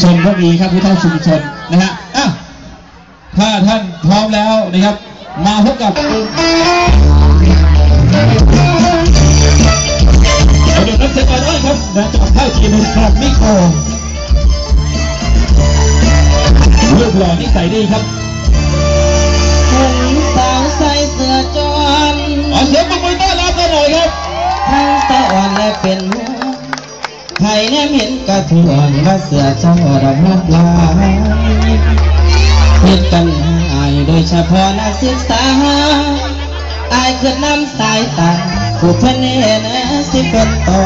ชนก็มีครับผู้เฒ่าชุมชนนะฮะอะถ้าท่านพร้อมแล้วนะครับ มาพบกับเดี๋ยวนักเตะก่อนด้วยครับนะจากค่ายทีมครับนิโครูปหล่อนิสัยดีครับเห็นสาวใส่เสื้อจอนขอเสียงปรบมือต้อนรับกันหน่อยครับ ทั้งสะอ่อนและเป็นหัว ไทยแนมเห็นกระทวนว่าเสือเจ้าระมัดลายเห็นกันอายโดยเฉพาะนักศึกษาอายเกิดน้ำสายตาผู้เพื่อนเนสิเป็นต่อ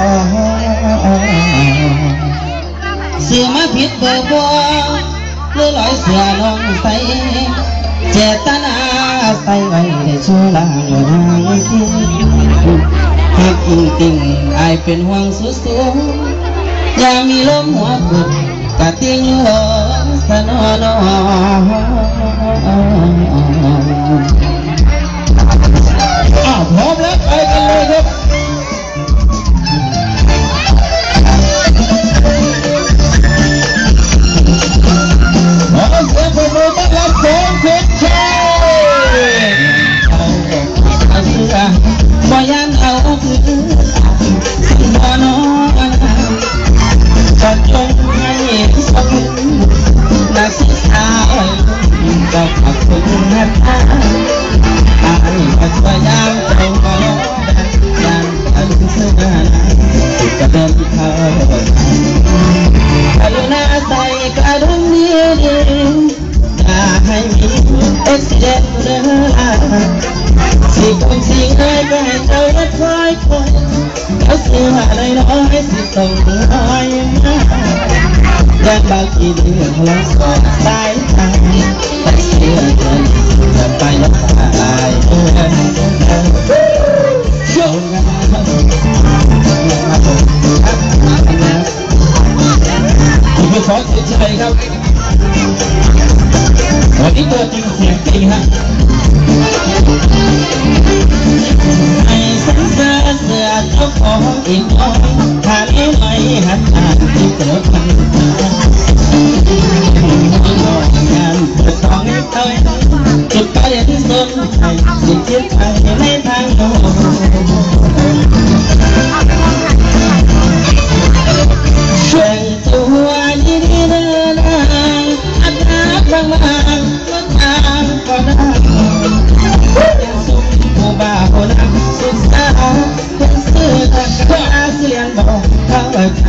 เสือมาผิดเบอร์บัวหรือลอยเสือน้องใสเจตนาใส่ไว้ในชั่วลางนางที่หักอิงติงอายเป็นห่วงสุดสูง ยามีลมหัวกุดกะติ้งลมสนอนออ้ ดุมดีดีอย่าให้มีอุบิเหตุเดินสิคงสิเอ้ยก็ให้เจ้ารัดคอยคอยเขาสิว่าอะไรน้อยสิต้องคอย วตายเออเชื่อกันนะครับครับผมครับนะนี่คือสองเพชรชัยครับวันนี้ตัวจริงเสียงจริงฮะไอ้สันเสือเสือเจ้าของอีกน้อยถ้านี้ไม่หัดอ่านที่เกิดพันงานเปิดทอง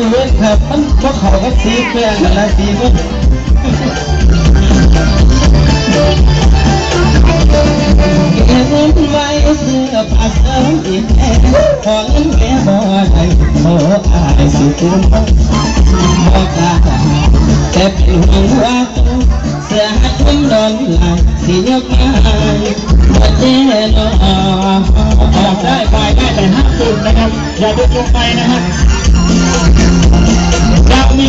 มือเวนครับมันพวกเขาก็สีแปลงอะไรสีมันเก็บเงินไว้เสื้อผ้าเสริมอีกแค่พอเงินแม่บ่ได้โอ้อายสุดคุณบ่กล้าแต่เป็นห่วงว่าเสื้อหัดผมนอนลายสียกมาบ่เจนอออกได้ไปได้แต่ห้ามตื่นนะครับอย่าดึงลงไปนะฮะ ดาวมี